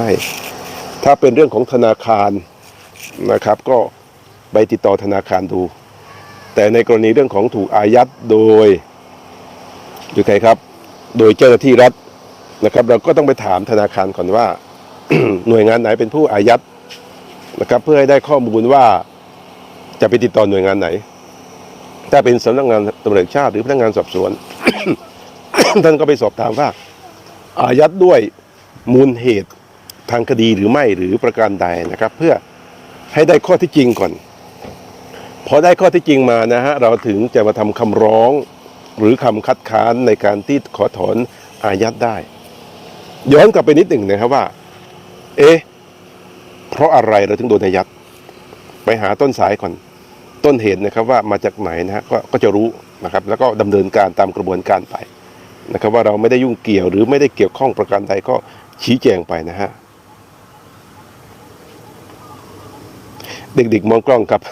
ไม่ ถ้าเป็นเรื่องของธนาคารนะครับ ก็ไปติดต่อธนาคารดู แต่ในกรณีเรื่องของถูกอายัดโดยหรือใครครับ โดยเจ้าหน้าที่รัฐนะครับ เราก็ต้องไปถามธนาคารก่อนว่า หน่วยงานไหนเป็นผู้อายัดนะครับเพื่อให้ได้ข้อมูลว่าจะไปติดต่อหน่วยงานไหน ถ้าเป็นสำนักงานตำรวจชาติหรือพนักงานสอบสวน ท่านก็ไปสอบถามว่าอายัดด้วยมูลเหตุ ทางคดีหรือไม่หรือประการใดนะครับ เพื่อให้ได้ข้อที่จริงก่อนพอได้ข้อที่จริงมานะฮะเราถึงจะมาทำคำร้องหรือคำคัดค้านในการที่ขอถอนอายัดได้ ย้อนกลับไปนิดหนึ่งนะครับว่า เอ๊ะเพราะอะไรเราถึงโดนอายัดไปหาต้นสายก่อนต้นเหตุนะครับว่ามาจากไหนนะฮะกก็จะรู้นะครับ แล้วก็ดำเนินการตามกระบวนการไปนะครับ ว่าเราไม่ได้ยุ่งเกี่ยวหรือไม่ได้เกี่ยวข้องประการใดก็ชี้แจงไปนะฮะ เด็กๆมองกล้องครับ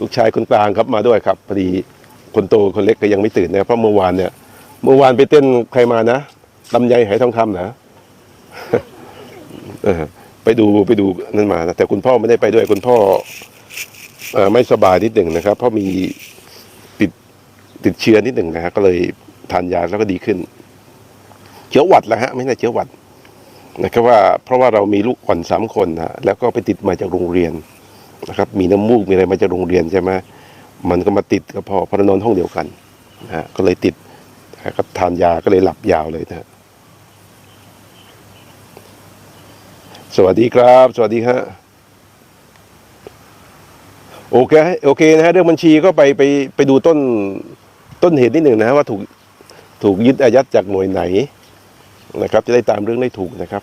ลูกชายคนกลางครับมาด้วยครับพอดีคนโตคนเล็กก็ยังไม่ตื่นนะเพราะเมื่อวานเนี่ยเมื่อวานไปเต้นใครมานะลำไยไหทองคำนะเอไปดูไปดูนั่นมานะแต่คุณพ่อไม่ได้ไปด้วยคุณพ่ออไม่สบายนิดหนึ่งนะครับ เพราะมีติดติดเชื้อนิดหนึ่งนะฮะก็เลยทานยาแล้วก็ดีขึ้น เชื้อหวัดแหละฮะ ไม่ใช่เชื้อหวัด นะครับว่าเพราะว่าเรามีลูกอ่อนสามคนนะแล้วก็ไปติดมาจากโรงเรียนนะครับมีน้ำมูกมีอะไรมาจากโรงเรียนใช่ไหมมันก็มาติดกับพ่อเพราะนอนห้องเดียวกันนะฮะก็เลยติดนะก็ทานยาก็เลยหลับยาวเลยนะฮะสวัสดีครับ สวัสดีฮะโอเคโอเคนะฮะเรื่องบัญชีก็ไปไปไปดูต้นต้นเหตุนิดหนึ่งนะฮะว่าถูกถูกยึดอายัดจากหน่วยไหน นะครับ จะได้ตามเรื่องได้ถูกนะครับ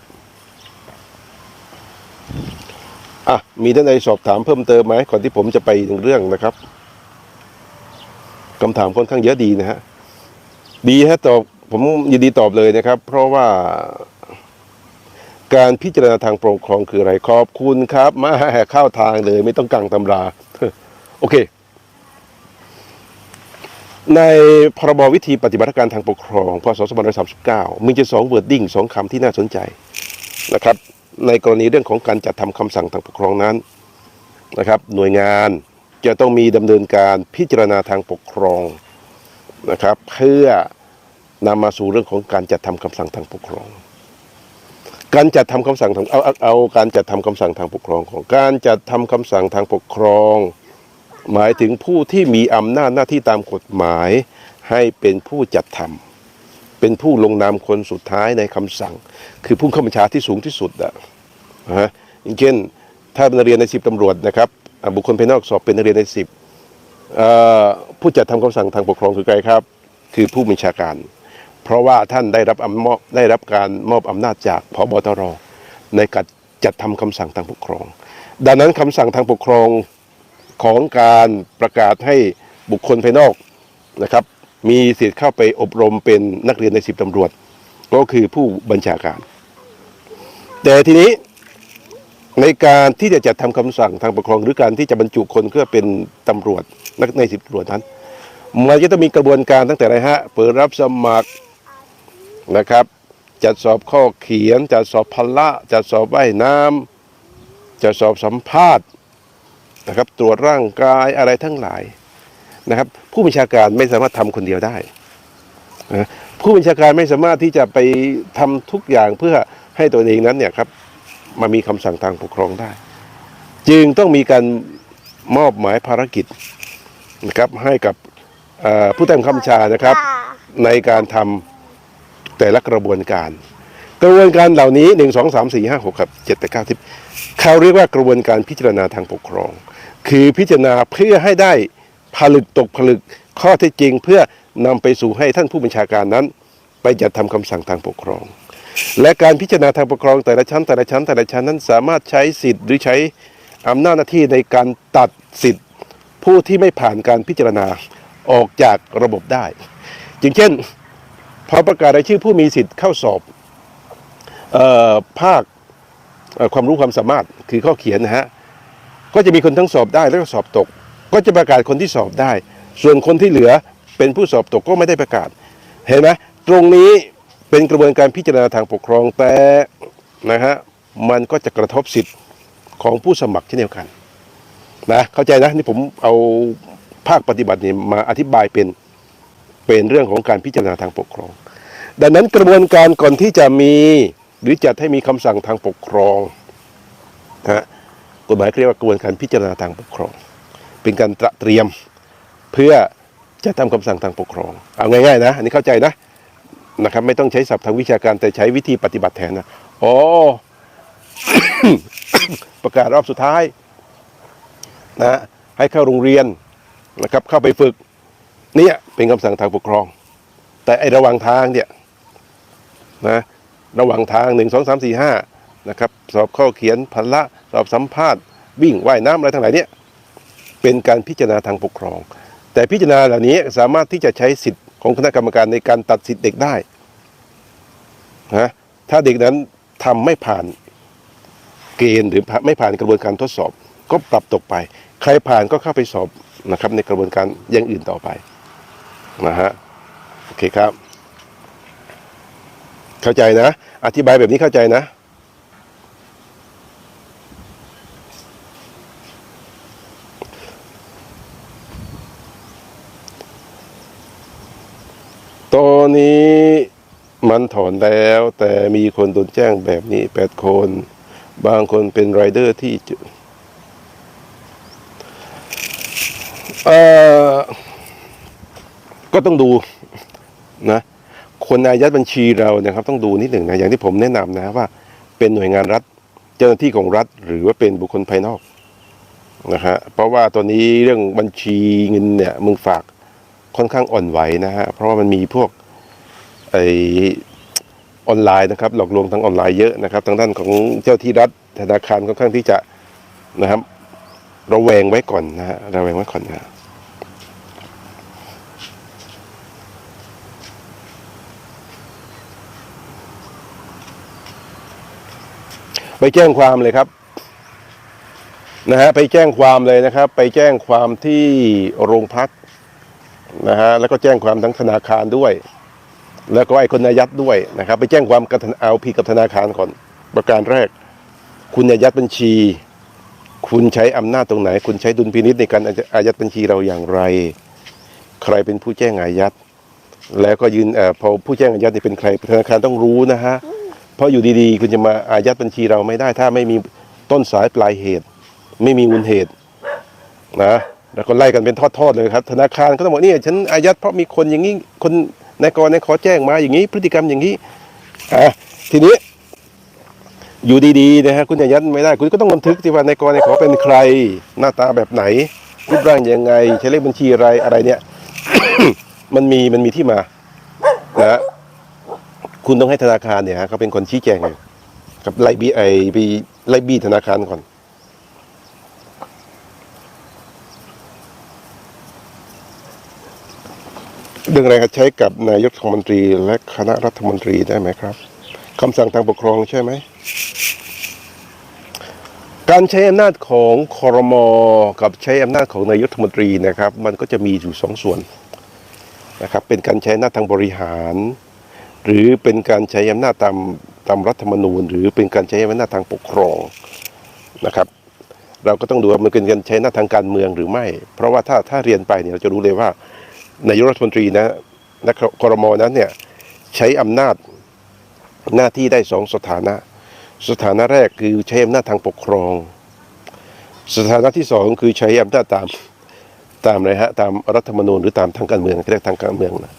อะมีท่านใดสอบถามเพิ่มเติมไหมก่อนที่ผมจะไปถึงเรื่องนะครับคำถามค่อนข้างเยอะดีนะฮะดีฮะตอบผมยินดีตอบเลยนะครับ เพราะว่าการพิจารณาทางปกครองคืออะไรขอบคุณครับ มาหกเข้าทางเลย ไม่ต้องกังตำรา โอเค ในพรบวิธีปฏิบัติการทางปกครองพศ2539 มีจะสองเวิร์ดดิ้งสองคำที่น่าสนใจนะครับ ในกรณีเรื่องของการจัดทำคำสั่งทางปกครองนั้นนะครับ หน่วยงานจะต้องมีดำเนินการพิจารณาทางปกครองนะครับ เพื่อนำมาสู่เรื่องของการจัดทำคำสั่งทางปกครอง การจัดทำคำสั่งทางเอาเอาเอาการจัดทำคำสั่งทางปกครองของการจัดทำคำสั่งทางปกครอง หมายถึงผู้ที่มีอำนาจหน้าที่ตามกฎหมายให้เป็นผู้จัดทำเป็นผู้ลงนามคนสุดท้ายในคำสั่ง คือผู้ข้าบัญชาที่สูงที่สุดอะนะฮะอย่างเช่น ถ้าเป็นนักเรียนในสิบตำรวจนะครับบุคคลภายนอกสอบเป็นนักเรียนในสิบผู้จัดทำคำสั่งทางปกครองคือใครครับ คือผู้บัญชาการ เพราะว่าท่านได้รับอำมอบได้รับการมอบอำนาจจากพบตรในการจัดทำคำสั่งทางปกครอง ดังนั้นคำสั่งทางปกครอง ของการประกาศให้บุคคลภายนอกนะครับ มีสิทธิ์เข้าไปอบรมเป็นนักเรียนในสิบตำรวจ ก็คือผู้บัญชาการ แต่ทีนี้ในการที่จะจัดทำคำสั่งทางปกครอง หรือการที่จะบรรจุคนเพื่อเป็นตำรวจนักในสิบตำรวจนั้นมันจะต้องมีกระบวนการตั้งแต่ไรฮะเปิดรับสมัครนะครับ จัดสอบข้อเขียน จัดสอบพละจัดสอบว่ายน้ำจัดสอบสัมภาษณ์ นะครับ ตรวจร่างกายอะไรทั้งหลายนะครับ ผู้บัญชาการไม่สามารถทำคนเดียวได้นะผู้บัญชาการไม่สามารถที่จะไปทำทุกอย่างเพื่อให้ตัวเองนั้นเนี่ยครับมามีคำสั่งทางปกครองได้ จึงต้องมีการมอบหมายภารกิจนะครับให้กับผู้แต่งคำชานะครับ ในการทำแต่ละกระบวนการ กระบวนการเหล่านี้หนึ่งสองสามสี่ห้าหกครับเจ็ดแปดเก้าสิบเขาเรียกว่ากระบวนการพิจารณาทางปกครอง คือพิจารณาเพื่อให้ได้ผลึกตกผลึกข้อเท็จจริง เพื่อนำไปสู่ให้ท่านผู้บัญชาการนั้น ไปจัดทำคำสั่งทางปกครอง และการพิจารณาทางปกครองแต่ละชั้นแต่ละชั้นแต่ละชั้นนั้นสามารถใช้สิทธิ์หรือใช้อำนาจหน้าที่ในการตัดสิทธิ์ผู้ที่ไม่ผ่านการพิจารณาออกจากระบบได้อย่างเช่นพอประกาศรายชื่อผู้มีสิทธิ์เข้าสอบออภาคความรู้ความสามารถคือข้อเขียนนะฮะ ก็จะมีคนทั้งสอบได้แล้วก็สอบตก ก็จะประกาศคนที่สอบได้ ส่วนคนที่เหลือเป็นผู้สอบตกก็ไม่ได้ประกาศ เห็นไหมตรงนี้เป็นกระบวนการพิจารณาทางปกครองแต่นะฮะมันก็จะกระทบสิทธิ์ของผู้สมัครเช่นเดียวกันนะเข้าใจนะนี่ผมเอาภาคปฏิบัตินี่มาอธิบายเป็นเป็นเรื่องของการพิจารณาทางปกครอง ดังนั้นกระบวนการก่อนที่จะมีหรือจัดให้มีคำสั่งทางปกครองนะฮะ กฎหมายเรียกว่ากระบวนการพิจารณาทางปกครอง เป็นการตระเตรียมเพื่อจะทำคำสั่งทางปกครอง เอาง่ายๆนะอันนี้เข้าใจนะนะครับไม่ต้องใช้ศัพท์ทางวิชาการแต่ใช้วิธีปฏิบัติแทนนะอ๋อประกาศรอบสุดท้ายนะให้เข้าโรงเรียนนะครับเข้าไปฝึกเนี่ยเป็นคำสั่งทางปกครอง แต่ไอระหว่างทางเนี่ยนะระหว่างทางหนึ่งสองสามสี่ห้า นะครับ สอบข้อเขียนพละสอบสัมภาษณ์วิ่งว่ายน้ำอะไรทั้งหลายเนี่ยเป็นการพิจารณาทางปกครอง แต่พิจารณาเหล่านี้สามารถที่จะใช้สิทธิ์ของคณะกรรมการในการตัดสิทธิ์เด็กได้นะถ้าเด็กนั้นทำไม่ผ่านเกณฑ์หรือไม่ผ่านกระบวนการทดสอบ ก็ปรับตกไป ใครผ่านก็เข้าไปสอบนะครับ ในกระบวนการอย่างอื่นต่อไปนะฮะโอเคครับ เข้าใจนะ อธิบายแบบนี้เข้าใจนะ ตอนนี้มันถอนแล้ว แต่มีคนโดนแจ้งแบบนี้แปดคน บางคนเป็นไรเดอร์ที่เอ่อก็ต้องดูนะ คนอายัดบัญชีเรานะครับ ต้องดูนิดหนึ่งนะอย่างที่ผมแนะนำนะว่า เป็นหน่วยงานรัฐ เจ้าหน้าที่ของรัฐ หรือว่าเป็นบุคคลภายนอกนะฮะเพราะว่าตอนนี้เรื่องบัญชีเงินเนี่ยมึงฝาก ค่อนข้างอ่อนไหวนะฮะเพราะว่ามันมีพวกไอออนไลน์นะครับ หลอกลวงทางออนไลน์เยอะนะครับทางด้านของเจ้าที่รัฐธนาคารค่อนข้างที่จะนะครับระแวงไว้ก่อนนะฮะระแวงไว้ก่อนนะไปแจ้งความเลยครับนะฮะไปแจ้งความเลยนะครับ ไปแจ้งความที่โรงพัก นะฮะแล้วก็แจ้งความทั้งธนาคารด้วย แล้วก็ไอ้คนอายัดด้วยนะครับ ไปแจ้งความกับเอาผิดกับธนาคารก่อนประการแรก คุณอายัดบัญชี คุณใช้อำนาจตรงไหน คุณใช้ดุลพินิษในการอายัดบัญชีเราอย่างไร ใครเป็นผู้แจ้งอายัดแล้วก็ยืนเอ่อพอผู้แจ้งอายัดนี่เป็นใครธนาคารต้องรู้นะฮะเพราะอยู่ดีๆ คุณจะมาอายัดบัญชีเราไม่ได้ ถ้าไม่มีต้นสายปลายเหตุ ไม่มีมูลเหตุนะ แล้วก็ไล่กันเป็นทอดๆเลยครับ ธนาคารก็ต้องบอกเนี่ยฉันอายัดเพราะมีคนอย่างนี้คนนายกรนายขอแจ้งมาอย่างนี้ พฤติกรรมอย่างนี้อะทีนี้ อยู่ดีๆนะฮะคุณอายัดไม่ได้ คุณก็ต้องบันทึกที่ว่านายกรนายขอเป็นใคร หน้าตาแบบไหนรูปร่างยังไง ใช้เลขบัญชีอะไรอะไรเนี่ย มันมีมันมีที่มานะคุณต้องให้ธนาคารเนี่ยฮะเขาเป็นคนชี้แจงอยู่กับไล่บีไอไปไล่บีธนาคารก่อน เรื่องอะไรครับใช้กับนายกรัฐมนตรีและคณะรัฐมนตรีได้ไหมครับคำสั่งทางปกครองใช่ไหม การใช้อำนาจของคอรมอกับใช้อำนาจของนายกรัฐมนตรีนะครับ มันก็จะมีอยู่สองส่วนนะครับ เป็นการใช้อำนาจทางบริหาร หรือเป็นการใช้อำนาจตามตามรัฐธรรมนูญ หรือเป็นการใช้อำนาจทางปกครองนะครับเราก็ต้องดูว่ามันเป็นการใช้อำนาจทางการเมืองหรือไม่ เพราะว่าถ้าถ้าเรียนไปเนี่ยเราจะรู้เลยว่า นายกรัฐมนตรีนะและครมนั้นเนี่ยใช้อำนาจหน้าที่ได้สองสถานะ สถานะแรกคือใช้อำนาจทางปกครอง สถานะที่สองคือใช้อำนาจตามตามอะไรฮะตามรัฐธรรมนูญหรือตามทางการเมืองเรียกทางการเมืองนะ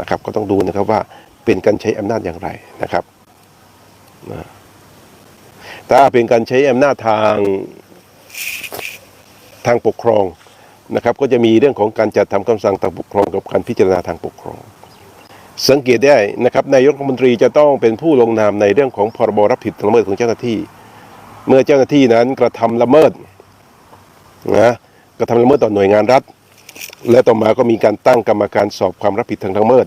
นะครับ ก็ต้องดูนะครับว่าเป็นการใช้อำนาจอย่างไรนะครับนะถ้าเป็นการใช้อำนาจทางทางปกครอง นะครับก็จะมีเรื่องของการจัดทำคำสั่งทางปกครองกับการพิจารณาทางปกครอง สังเกตได้นะครับนายกรัฐมนตรีจะต้องเป็นผู้ลงนามในเรื่องของพรบรับผิดละเมิดของเจ้าหน้าที่ เมื่อเจ้าหน้าที่นั้นกระทำละเมิดนะกระทำละเมิดต่อหน่วยงานรัฐ และต่อมาก็มีการตั้งกรรมการสอบความรับผิดทางละเมิด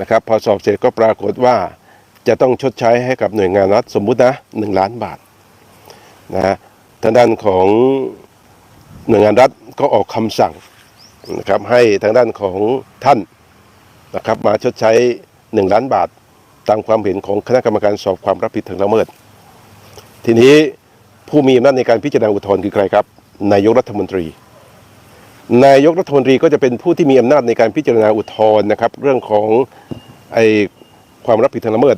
นะครับพอสอบเสร็จก็ปรากฏว่าจะต้องชดใช้ให้กับหน่วยงานรัฐสมมุตินะหนึ่งล้านบาทนะทางด้านของ หน่วยงานรัฐก็ออกคำสั่งนะครับให้ทางด้านของท่านนะครับมาชดใช้ 1 ล้านบาท ตามความเห็นของคณะกรรมการสอบความรับผิดทางละเมิด ทีนี้ผู้มีอำนาจในการพิจารณาอุทธรณ์คือใครครับ นายกรัฐมนตรี นายกรัฐมนตรีก็จะเป็นผู้ที่มีอำนาจในการพิจารณาอุทธรณ์นะครับ เรื่องของไอความรับผิดทางละเมิด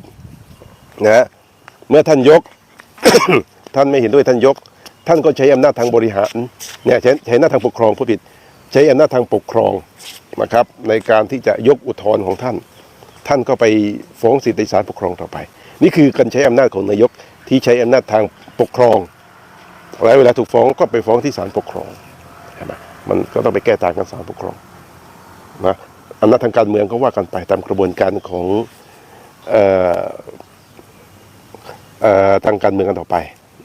นะฮะเมื่อท่านยก ท่านไม่เห็นด้วยท่านยก ท่านก็ใช้อำนาจทางบริหารเนี่ยใช้ใช้อำนาจทางปกครองผู้ผิด ใช้อำนาจทางปกครองนะครับ ในการที่จะยกอุทธรณ์ของท่าน ท่านก็ไปฟ้องสิทธิศาลปกครองต่อไป นี่คือการใช้อำนาจของนายกที่ใช้อำนาจทางปกครองแล้วเวลาถูกฟ้องก็ไปฟ้องที่ศาลปกครองใช่ไหมมันก็ต้องไปแก้ต่างกันศาลปกครองนะอำนาจทางการเมืองก็ว่ากันไปตามกระบวนการของออออทางการเมืองกันต่อไป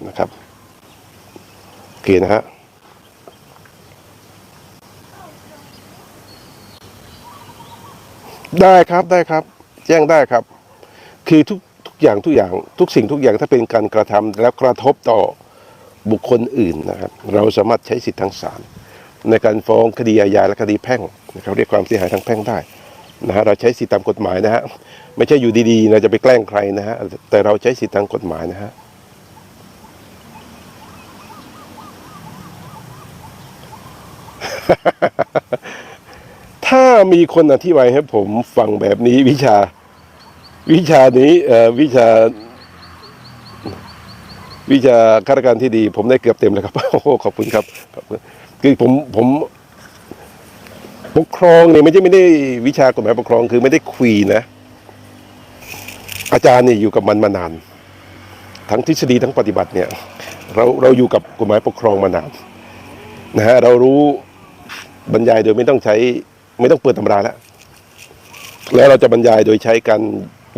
นะครับ โอเคนะฮะได้ครับได้ครับ แจ้งได้ครับ คือทุกทุกอย่างทุกอย่าง ทุกสิ่งทุกอย่างถ้าเป็นการกระทำแล้วกระทบต่อบุคคลอื่นนะครับ เราสามารถใช้สิทธิทางศาลในการฟ้องคดีอาญาและคดีแพ่งนะครับเรียกความเสียหายทางแพ่งได้นะฮะเราใช้สิทธิตามกฎหมายนะฮะไม่ใช่อยู่ดีๆเราจะไปแกล้งใครนะฮะแต่เราใช้สิทธิทางกฎหมายนะฮะ ถ้ามีคนอธิบายให้ผมฟังแบบนี้วิชา วิชานี้เอ่อวิชา วิชาข้าราชการที่ดี ผมได้เกือบเต็มแล้วครับโอ้ขอบคุณครับขอบคุณคือผมผมปกครองเนี่ยไม่ใช่ไม่ได้วิชากฎหมายปกครองคือไม่ได้คุยนะ อาจารย์เนี่ยอยู่กับมันมานาน ทั้งทฤษฎีทั้งปฏิบัติเนี่ย เราเราอยู่กับกฎหมายปกครองมานานนะฮะเรารู้ บรรยายโดยไม่ต้องใช้ไม่ต้องเปิดตำราแล้วแล้วเราจะบรรยายโดยใช้การ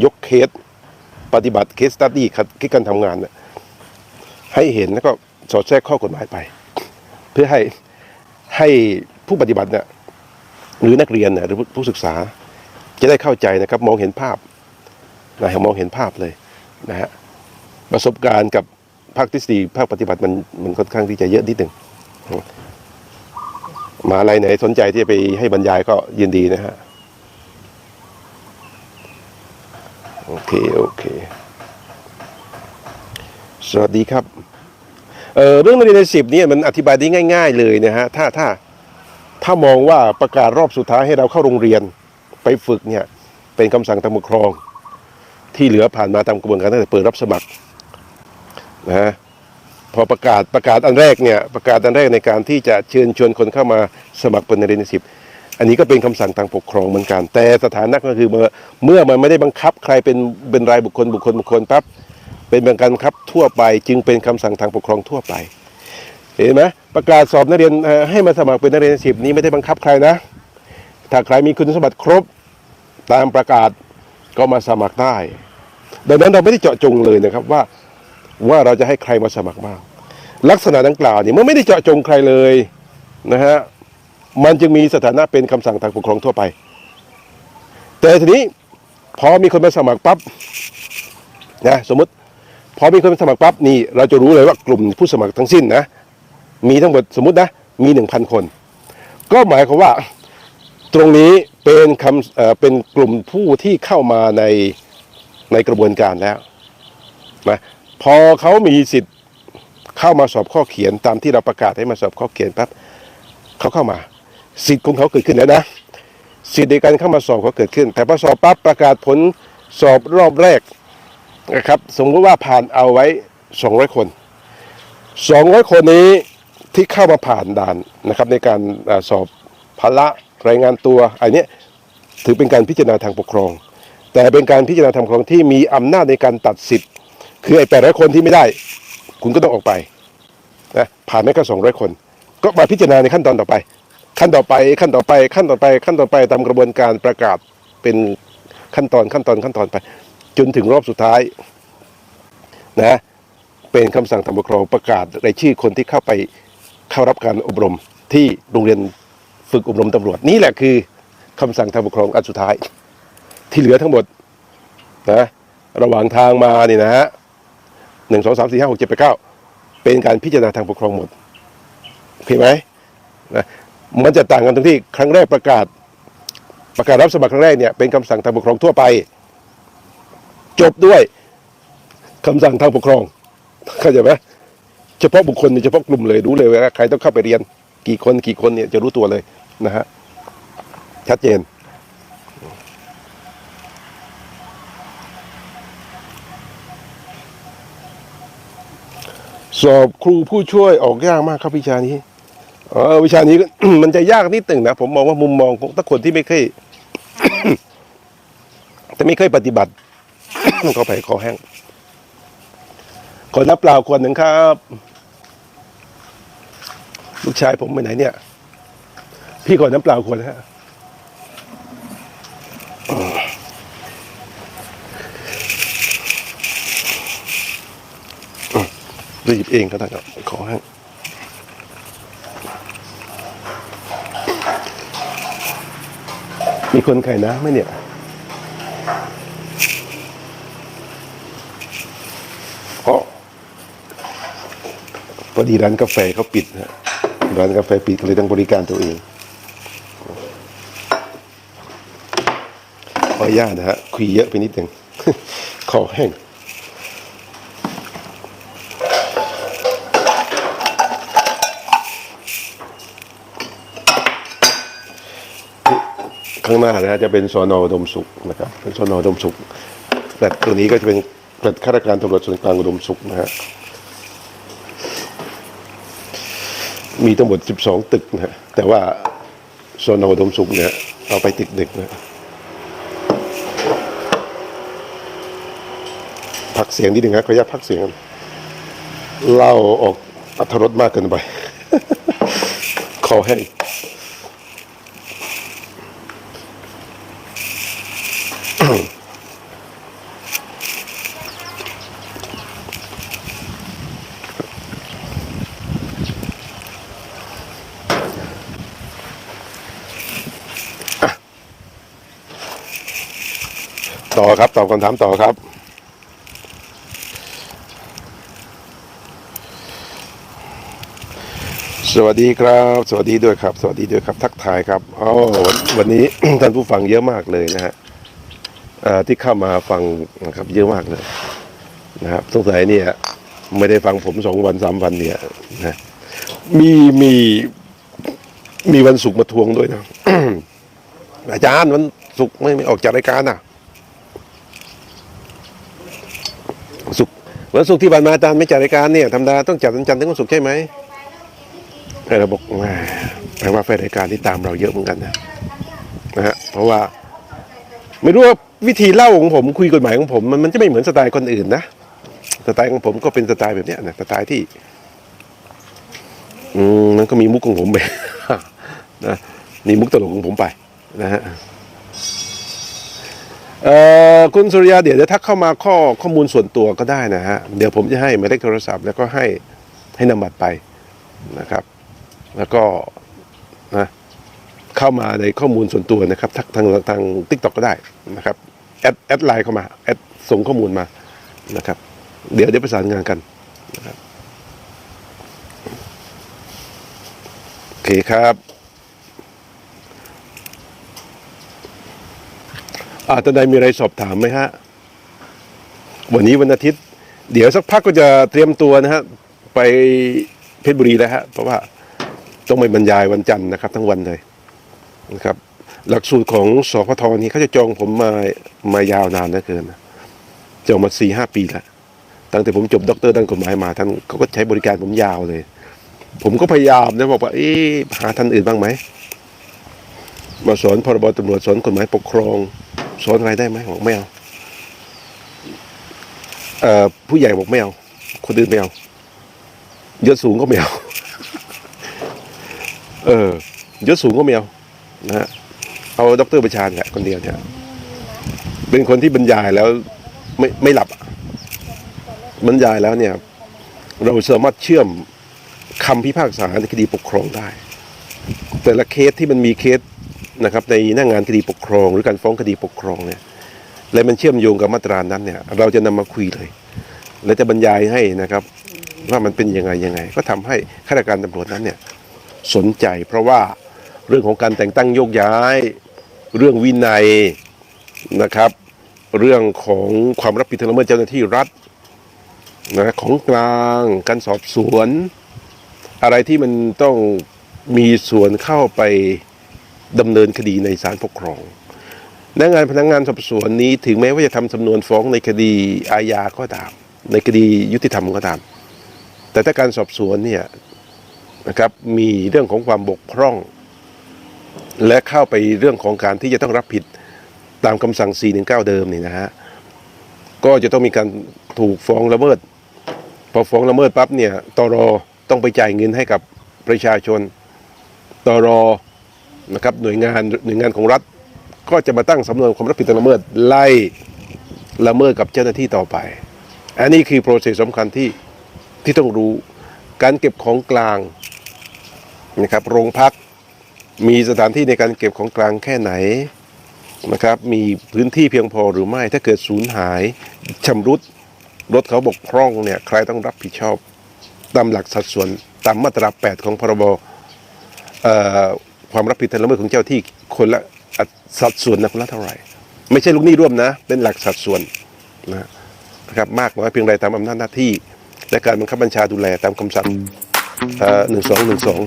ยกเคสปฏิบัติเคสตัดดี้คิดการทำงานให้เห็นแล้วก็สอดแทรกข้อกฎหมายไป เพื่อให้ให้ผู้ปฏิบัติเนี่ยหรือนักเรียนน่ะหรือผู้ศึกษา จะได้เข้าใจนะครับ มองเห็นภาพนะมองเห็นภาพเลยนะฮะประสบการณ์กับภาคทฤษฎีภาคปฏิบัติมันมันค่อนข้างที่จะเยอะนิดหนึ่ง มหาอะไรไหนสนใจที่จะไปให้บรรยายก็ยินดีนะฮะ โอเค โอเค สวัสดีครับ เออเรื่องเรียนในสิบนี่มันอธิบายได้ง่าย ๆ เลยนะฮะ ถ้าถ้าถ้ามองว่าประกาศรอบสุดท้ายให้เราเข้าโรงเรียนไปฝึกเนี่ย เป็นคำสั่งทางปกครอง ที่เหลือผ่านมาตามกระบวนการตั้งแต่เปิดรับสมัครนะฮะ พอประกาศประกาศอันแรกเนี่ยประกาศอันแรกในการที่จะเชิญชวนคนเข้ามาสมัครเป็นนักเรียนสิบอันนี้ก็เป็นคำสั่งทางปกครองเหมือนกัน แต่สถานะก็คือเมื่อเมื่อมันไม่ได้บังคับใครเป็นเป็นรายบุคคลบุคคลบุคคลปั๊บเป็นการบังคับทั่วไป จึงเป็นคำสั่งทางปกครองทั่วไป เห็นไหมประกาศสอบนักเรียนให้มาสมัครเป็นนักเรียนสิบนี้ไม่ได้บังคับใครนะ ถ้าใครมีคุณสมบัติครบตามประกาศก็มาสมัครได้ ดังนั้นเราไม่ได้เจาะจงเลยนะครับว่า ว่าเราจะให้ใครมาสมัครบ้าง ลักษณะดังกล่าวเนี่ยมันไม่ได้เจาะจงใครเลยนะฮะมันจึงมีสถานะเป็นคำสั่งทางปกครองทั่วไป แต่ทีนี้พอมีคนมาสมัครปั๊บนะสมมติพอมีคนมาสมัครปั๊บนี่เราจะรู้เลยว่ากลุ่มผู้สมัครทั้งสิ้นนะมีทั้งหมดสมมตินะมีหนึ่งพันคน ก็หมายความว่าตรงนี้เป็นคำเเป็นกลุ่มผู้ที่เข้ามาในในกระบวนการแล้วนะ พอเขามีสิทธิ์เข้ามาสอบข้อเขียนตามที่เราประกาศให้มาสอบข้อเขียนปั๊บเขาเข้ามา สิทธิ์ของเขาเกิดขึ้นแล้วนะ สิทธิ์ในการเข้ามาสอบเขาเกิดขึ้น แต่พอสอบปั๊บประกาศผลสอบรอบแรกนะครับ สมมติว่าผ่านเอาไว้ 200 คน 200 คนนี้ที่เข้ามาผ่านด่านนะครับในการสอบพละรายงานตัวอันนี้ถือเป็นการพิจารณาทางปกครอง แต่เป็นการพิจารณาทางปกครองที่มีอำนาจในการตัดสิทธิ์ คือไอ้แปดร้อยคนที่ไม่ได้ คุณก็ต้องออกไปนะผ่านไม่ก็สองร้อยคน ก็มาพิจารณาในขั้นตอนต่อไป ขั้นต่อไปขั้นต่อไปขั้นต่อไปขั้นต่อไปตามกระบวนการประกาศเป็นขั้นตอนขั้นตอนขั้นตอนไป จนถึงรอบสุดท้ายนะเป็นคำสั่งทางปกครองประกาศรายชื่อคนที่เข้าไปเข้ารับการอบรมที่โรงเรียนฝึกอบรมตำรวจนี่แหละคือคำสั่งทางปกครองอันสุดท้าย ที่เหลือทั้งหมดนะระหว่างทางมานี่นะฮะ หนึ่งสองสามสี่ห้าหกเจ็ดแปดเก้าเป็นการพิจารณาทางปกครองหมดโอเคไหมนะมันจะต่างกันตรงที่ครั้งแรกประกาศ ประกาศรับสมัครครั้งแรกเนี่ยเป็นคำสั่งทางปกครองทั่วไป จบด้วยคำสั่งทางปกครองเข้าใจไหมเฉพาะบุคคลเฉพาะกลุ่มเลยรู้เลยว่าใครต้องเข้าไปเรียน กี่คนกี่คนเนี่ยจะรู้ตัวเลยนะฮะชัดเจน สอบครูผู้ช่วยออกยากมากครับวิชานี้เออวิชานี้ก็มันจะยากนิดหนึ่งนะผมมองว่ามุมมองของถ้าคนที่ไม่เคยแต่ไม่เคยปฏิบัติเขาไปคอแห้งขอน้ำเปล่าขวดหนึ่งครับ ลูกชายผมไปไหนเนี่ย พี่ขอน้ำเปล่าขวดนฮะ รีบเองก็ได้ครับขอแห้งมีคนไข่น้ำไหมเนี่ยเพราะพอดีร้านกาแฟเขาปิดนะฮะร้านกาแฟปิดก็เลยต้องบริการตัวเองขออนุญาตนะฮะคุยเยอะไปนิดหนึ่ง ขอแห้ง ข้างหน้านะฮะจะเป็นสอนออุดมสุขนะครับเป็นสอนออุดมสุขแต่ตัวนี้ก็จะเป็นแต่ข้าราชการตำรวจส่วนกลางอุดมสุขนะฮะมีทั้งหมด 12 ตึกนะฮะแต่ว่าสอนออุดมสุขเนี่ยเอาไปตึกเด็กนะพักเสียงนิดหนึ่งครับขออนุญาตพักเสียงเล่าออกอัธรสมากเกินไป ขอให้ ต่อครับ ตอบคำถามต่อครับ สวัสดีครับ สวัสดีด้วยครับ สวัสดีด้วยครับ ทักทายครับอ๋อวันนี้ท่านผู้ฟังเยอะมากเลยนะฮะ ที่เข้ามาฟังนะครับเยอะมากเลยนะครับสงสัยเนี่ยไม่ได้ฟังผมสองวันสามวันเนี่ยนะมีมีมีวันศุกร์มาทวงด้วยนะอาจารย์วันศุกร์ไม่ไม่ออกจากรายการอะศุกร์วันศุกร์ที่ผ่านมาอาจารย์ไม่จัดรายการเนี่ยธรรมดาต้องจัดวันจันทร์ถึงวันศุกร์ใช่ไหมเอเราบอกหมแปลว่าแฟนรายการที่ตามเราเยอะเหมือนกันนะนะฮะเพราะว่า ไม่รู้ว่าวิธีเล่าของผมคุยกฎหมายของผม มันมันจะไม่เหมือนสไตล์คนอื่นนะสไตล์ของผมก็เป็นสไตล์แบบเนี้ยนะสไตล์ที่ อืมมันก็มีมุกของผมไปนะมีมุกตลกของผมไปนะฮะเอ่อคุณสุริยาเดี๋ยวจะทักเข้ามาข้อข้อมูลส่วนตัวก็ได้นะฮะเดี๋ยวผมจะให้หมายเลขโทรศัพท์ แล้วก็ให้ให้นำบัตรไปนะครับ แล้วก็นะ เข้ามาในข้อมูลส่วนตัวนะครับทักทางทางทิกตอกก็ได้นะครับแอดแอดไลน์เข้ามาแอดส่งข้อมูลมานะครับ เดี๋ยวเดี๋ยวประสานงานกันนะครับโอเคครับอาตนายมีอะไรสอบถามไหมฮะ วันนี้วันอาทิตย์ เดี๋ยวสักพักก็จะเตรียมตัวนะฮะ ไปเพชรบุรีแล้วฮะ เพราะว่าต้องไปบรรยายวันจันทร์นะครับ ทั้งวันเลย นะครับ หลักสูตรของสพทนี่เขาจะจองผมมามายาวนานเหลือเกินจองมาสี่ห้าปีล้วตั้งแต่ผมจบด็อกเตอร์ด้านกฎหมายมาท่านเขาก็ใช้บริการผมยาวเลย ผมก็พยายามนะบอกว่าเอ๊หาท่านอื่นบ้างไหมมาสอนพรบตำรวจสอนกฎหมายปกครอง สอนอะไรได้ไหมบอกไม่เอาเอ่อผู้ใหญ่บอกไม่เอาคนอื่นไม่เอายศสูงก็ไม่เอาเออยศสูงก็ไม่เอา นะฮะเอาดรประชาญแหละคนเดียวเนี่ยเป็นคนที่บรรยายแล้วไม่ไม่หลับ บรรยายแล้วเนี่ย เราสามารถเชื่อมคำพิพากษาในคดีปกครองได้ แต่ละเคสที่มันมีเคสนะครับ ในหน้างงานคดีปกครอง หรือการฟ้องคดีปกครองเนี่ยและมันเชื่อมโยงกับมาตรานั้นเนี่ย เราจะนำมาคุยเลย และจะบรรยายให้นะครับ ว่ามันเป็นยังไงยังไง ก็ทำให้ข้าราชการตำรวจนั้นเนี่ย สนใจเพราะว่า เรื่องของการแต่งตั้งโยกย้าย เรื่องวินัยนะครับ เรื่องของความรับผิดทางละเมิดเจ้าหน้าที่รัฐนะของกลางการสอบสวน อะไรที่มันต้องมีส่วนเข้าไปดำเนินคดีในศาลปกครองพนักงานพนักงานสอบสวนนี้ถึงแม้ว่าจะทำสำนวนฟ้องในคดีอาญาก็ตาม ในคดียุติธรรมก็ตาม แต่ถ้าการสอบสวนเนี่ยนะครับมีเรื่องของความบกพร่อง และเข้าไปเรื่องของการที่จะต้องรับผิดตามคำสั่ง 419 เดิมนี่นะฮะ ก็จะต้องมีการถูกฟ้องละเมิด พอฟ้องละเมิดปั๊บเนี่ยตรต้องไปจ่ายเงินให้กับประชาชนตรนะครับหน่วยงานหน่วยงานของรัฐ ก็จะมาตั้งสำนวนความรับผิดทางละเมิดไล่ละเมิดกับเจ้าหน้าที่ต่อไป อันนี้คือโปรเซสสำคัญที่ที่ต้องรู้ การเก็บของกลางนะครับโรงพัก มีสถานที่ในการเก็บของกลางแค่ไหนนะครับมีพื้นที่เพียงพอหรือไม่ ถ้าเกิดสูญหายชำรุดรถเขาบกพร่องเนี่ยใครต้องรับผิดชอบ ตามหลักสัดส่วนตามมาตรา 8 ของพรบความรับผิดทางละเมิดของเจ้าที่คนละสัดส่วนนะคนละเท่าไหร่ ไม่ใช่ลูกหนี้ร่วมนะ เป็นหลักสัดส่วนนะนะครับมากน้อยเพียงใดตามอำนาจหน้าที่ และการบังคับบัญชาดูแลตามคำสั่งหนึ่งสองหนึ่งสอง